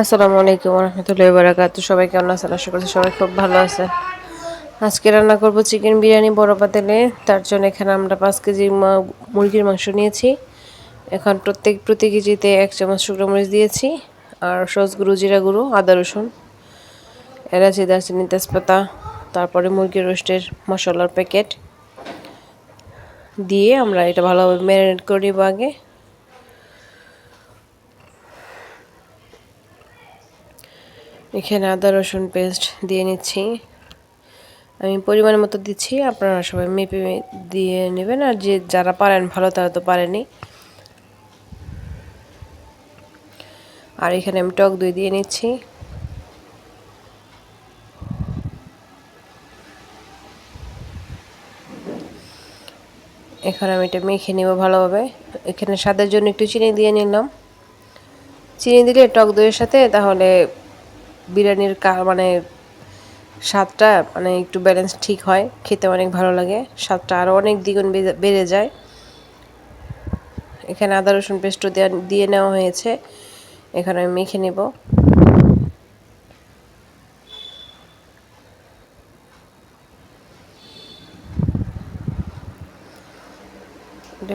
আসসালামু আলাইকুম রহমতুল্লাহ বারাকাতু সবাই কেমন আছেন? আশা করছি সবাই খুব ভালো আছে আজকে রান্না করব চিকেন বিরিয়ানি বড় পাতেলে তার জন্য এখানে আমরা পাঁচ কেজি মুরগির মাংস নিয়েছি। এখন প্রত্যেক প্রতি কেজিতে এক চামচ শুকনো মরিচ দিয়েছি আর সস গুঁড়ো, জিরা গুঁড়ো, আদা রসুন, এলাচি, দারচিনি, তেজপাতা, তারপরে মুরগির রোস্টের মশলার প্যাকেট। দিয়ে আমরা এটা ভালোভাবে ম্যারিনেট করে আগে। এখানে আদা, রসুন পেস্ট দিয়ে নিচ্ছি। আমি পরিমাণ মতো দিচ্ছি, আপনারা সবাই মেপে দিয়ে নেবেন। আর যে যারা পারেন, ভালো তারা তো পারেনি আর এখানে আমি টক দই দিয়ে নিচ্ছি। এখন আমি এটা মেখে নেব ভালোভাবে। এখানে স্বাদের জন্য একটু চিনি দিয়ে নিলাম। চিনি দিলে টক দইয়ের সাথে তাহলে বিরিয়ানির মানে স্বাদটা মানে একটু ব্যালেন্স ঠিক হয়, খেতে অনেক ভালো লাগে, স্বাদটা আরও অনেক দ্বিগুণ বেড়ে যায়। এখানে আদা, রসুন পেস্টও দিয়ে নেওয়া হয়েছে, এখানে আমি মেখে নেব।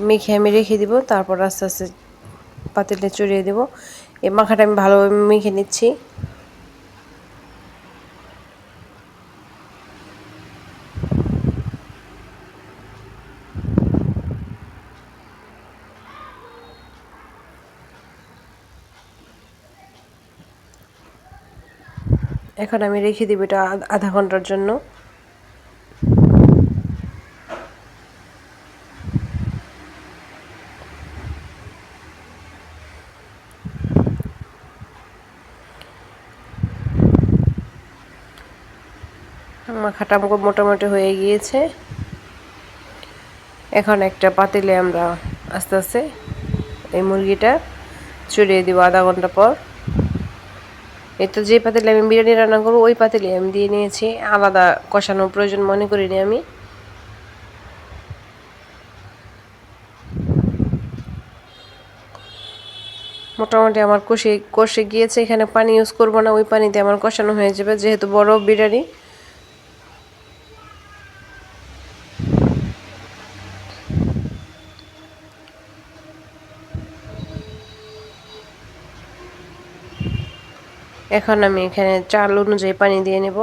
মেখে আমি রেখে দিব, তারপর আস্তে আস্তে পাতিলে চড়িয়ে দেব। এই মাখাটা আমি ভালোভাবে মেখে নিচ্ছি। এখন আমি রেখে দিব এটা আধা ঘণ্টার জন্য। মাখাটা মোটামুটি হয়ে গিয়েছে। এখন একটা পাতিলে আমরা আস্তে আস্তে এই মুরগিটা চড়িয়ে দিব আধা ঘণ্টা পর। তো যে পাতিলে আমি বিরিয়ানি রান্না করব, ওই পাতিলে আমি দিয়ে নিয়েছি। আলাদা কষানোর প্রয়োজন মনে করিনি আমি। মোটামুটি আমার কষে কষে গিয়েছে, এখানে পানি ইউজ করব না, ওই পানিতে আমার কষানো হয়ে যাবে। যেহেতু বড় বিরিয়ানি এখন আমি এখানে চাল অনুযায়ী পানি দিয়ে নেব।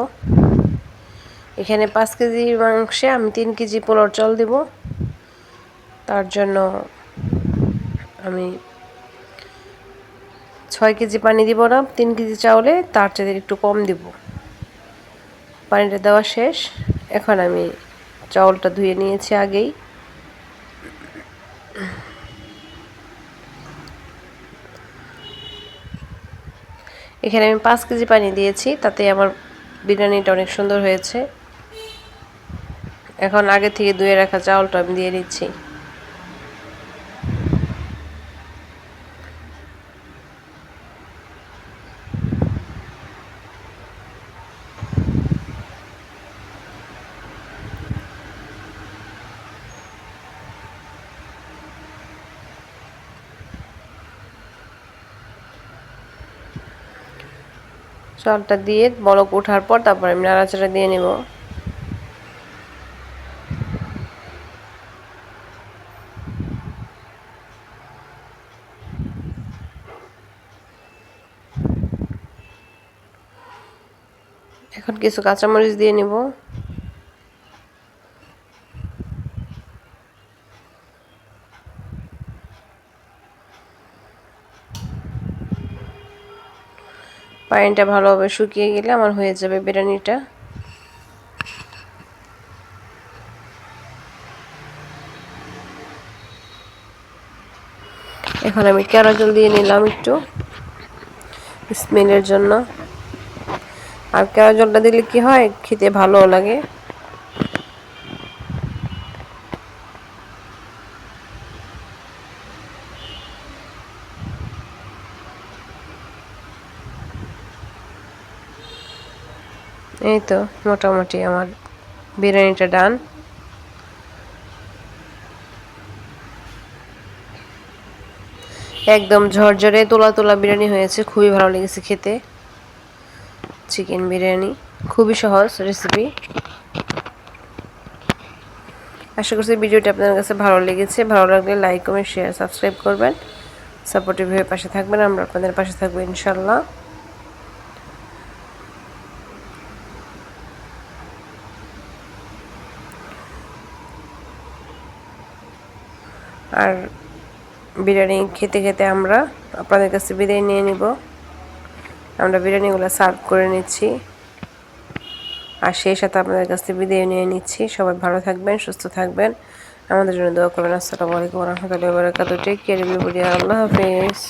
এখানে পাঁচ কেজি মাংসে আমি তিন কেজি পোলার চাল দেব। তার জন্য আমি ছয় কেজি পানি দিব না, তিন কেজি চাউলে তার চেয়ে একটু কম দিব। পানিটা দেওয়া শেষ। এখন আমি চাউলটা ধুয়ে নিয়েছি আগেই। এখানে আমি পাঁচ কেজি পানি দিয়েছি, তাতে আমার বিরিয়ানিটা অনেক সুন্দর হয়েছে। এখন আগে থেকে ধুয়ে রাখা চাউলটা আমি দিয়ে নিচ্ছি। চালটা দিয়ে বলক ওঠার পর তারপর আমি নাড়াচাড়া দিয়ে নেব। এখন কিছু কাঁচামরিচ দিয়ে নেব। পানিটা ভালোভাবে শুকিয়ে গেলে আমার হয়ে যাবে বিরিয়ানিটা। এখন আমি ক্যারাজল জল দিয়ে নিলাম একটু স্মেলের জন্য। আর ক্যারাজলটা জলটা দিলে কি হয়? খেতে ভালো লাগে। এই তো, মোটামুটি আমার বিরিয়ানিটা ডান। একদম ঝরঝরে তোলা তোলা বিরিয়ানি হয়েছে, খুবই ভালো লেগেছে খেতে। চিকেন বিরিয়ানি, খুবই সহজ রেসিপি আশা করছি ভিডিওটি আপনাদের কাছে ভালো লেগেছে। ভালো লাগলে লাইক কমেন্ট শেয়ার সাবস্ক্রাইব করবেন। সাপোর্টিভ হয়ে পাশে থাকবেন, আমরা আপনাদের পাশে থাকব ইনশাল্লাহ আর বিরিয়ানি খেতে খেতে আমরা আপনাদের কাছে বিদায় নিয়ে নিব। আমরা বিরিয়ানিগুলো সার্ভ করে নিচ্ছি। আর সেই সাথে আপনাদের কাছে বিদায় নিয়ে নিচ্ছি। সবাই ভালো থাকবেন, সুস্থ থাকবেন। আমাদের জন্য দোয়া করবেন। আসসালামু আলাইকুম রহমতুল্লাহ বরকাত টেক কেয়ার আল্লাহ হাফিজ।